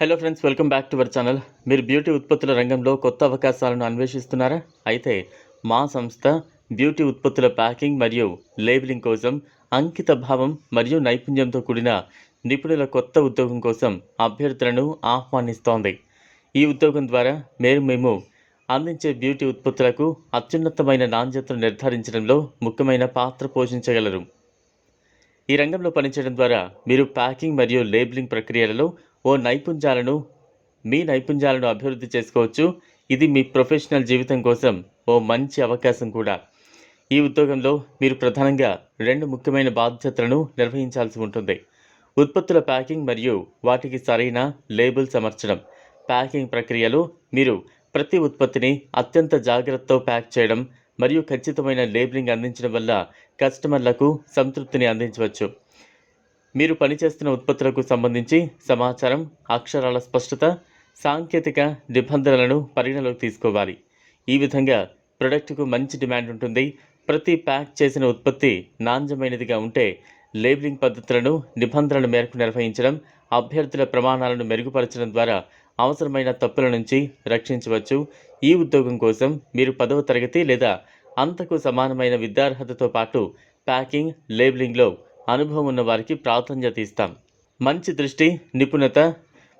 Hello friends welcome back to our channel మీరు beauty ఉత్పత్తుల రంగంలో కొత్త అవకాశాలను అన్వేషిస్తున్నారా? అయితే మా సంస్థ బ్యూటీ ఉత్పత్తుల ప్యాకింగ్ మరియు లేబులింగ్ కోసం అంకిత భావం మరియు నైపుణ్యంతో కూడిన నిపుణుల కొత్త ఉద్యోగం కోసం అభ్యర్థులను ఆహ్వానిస్తోంది. ఈ ఉద్యోగం ద్వారా మీరు మేము అందించే బ్యూటీ ఉత్పత్తులకు అత్యున్నతమైన నాణ్యతను నిర్ధారించడంలో ముఖ్యమైన పాత్ర పోషించగలరు. ఈ రంగంలో పనిచేయడం ద్వారా మీరు ప్యాకింగ్ మరియు లేబులింగ్ ప్రక్రియలలో ఓ నైపుణ్యాలను మీ నైపుణ్యాలను అభివృద్ధి చేసుకోవచ్చు. ఇది మీ ప్రొఫెషనల్ జీవితం కోసం ఓ మంచి అవకాశం కూడా. ఈ ఉద్యోగంలో మీరు ప్రధానంగా రెండు ముఖ్యమైన బాధ్యతలను నిర్వహించాల్సి ఉంటుంది. ఉత్పత్తుల ప్యాకింగ్ మరియు వాటికి సరైన లేబుల్స్ అమర్చడం ప్యాకింగ్ ప్రక్రియలో మీరు ప్రతి ఉత్పత్తిని అత్యంత జాగ్రత్తతో ప్యాక్ చేయడం మరియు ఖచ్చితమైన లేబులింగ్ అందించడం వల్ల కస్టమర్లకు సంతృప్తిని అందించవచ్చు. మీరు పనిచేస్తున్న ఉత్పత్తులకు సంబంధించి సమాచారం అక్షరాల స్పష్టత సాంకేతిక నిబంధనలను పరిగణలోకి తీసుకోవాలి. ఈ విధంగా ప్రొడక్ట్కు మంచి డిమాండ్ ఉంటుంది. ప్రతి ప్యాక్ చేసిన ఉత్పత్తి నాణ్యమైనదిగా ఉంటే లేబులింగ్ పద్ధతులను నిబంధనల మేరకు నిర్వహించడం అభ్యర్థుల ప్రమాణాలను మెరుగుపరచడం ద్వారా అవసరమైన తప్పుల నుంచి రక్షించవచ్చు. ఈ ఉద్యోగం కోసం మీరు పదవ తరగతి లేదా అంతకు సమానమైన విద్యార్హతతో పాటు ప్యాకింగ్ లేబులింగ్లో అనుభవం ఉన్న వారికి ప్రాధాన్యత ఇస్తాం. మంచి దృష్టి నిపుణత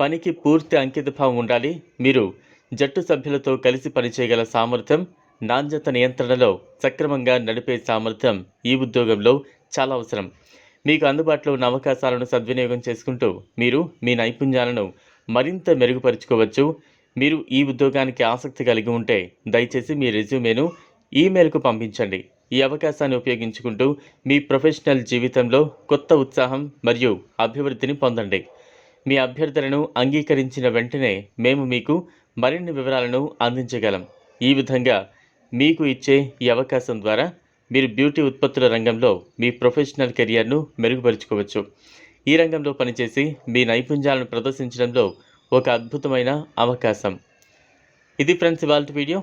పనికి పూర్తి అంకితభావం ఉండాలి. మీరు జట్టు సభ్యులతో కలిసి పనిచేయగల సామర్థ్యం నాణ్యత నియంత్రణలో సక్రమంగా నడిపే సామర్థ్యం ఈ ఉద్యోగంలో చాలా అవసరం. మీకు అందుబాటులో ఉన్న అవకాశాలను సద్వినియోగం చేసుకుంటూ మీరు మీ నైపుణ్యాలను మరింత మెరుగుపరుచుకోవచ్చు. మీరు ఈ ఉద్యోగానికి ఆసక్తి కలిగి ఉంటే దయచేసి మీ రెజ్యూమేను ఈమెయిల్కు పంపించండి. ఈ అవకాశాన్ని ఉపయోగించుకుంటూ మీ ప్రొఫెషనల్ జీవితంలో కొత్త ఉత్సాహం మరియు అభివృద్ధిని పొందండి. మీ అభ్యర్థనను అంగీకరించిన వెంటనే మేము మీకు మరిన్ని వివరాలను అందించగలం. ఈ విధంగా మీకు ఇచ్చే ఈ అవకాశం ద్వారా మీరు బ్యూటీ ఉత్పత్తుల రంగంలో మీ ప్రొఫెషనల్ కెరియర్ను మెరుగుపరుచుకోవచ్చు. ఈ రంగంలో పనిచేసి మీ నైపుణ్యాలను ప్రదర్శించడంలో ఒక అద్భుతమైన అవకాశం. ఇది ఫ్రెండ్స్ ఇవాళ వీడియో.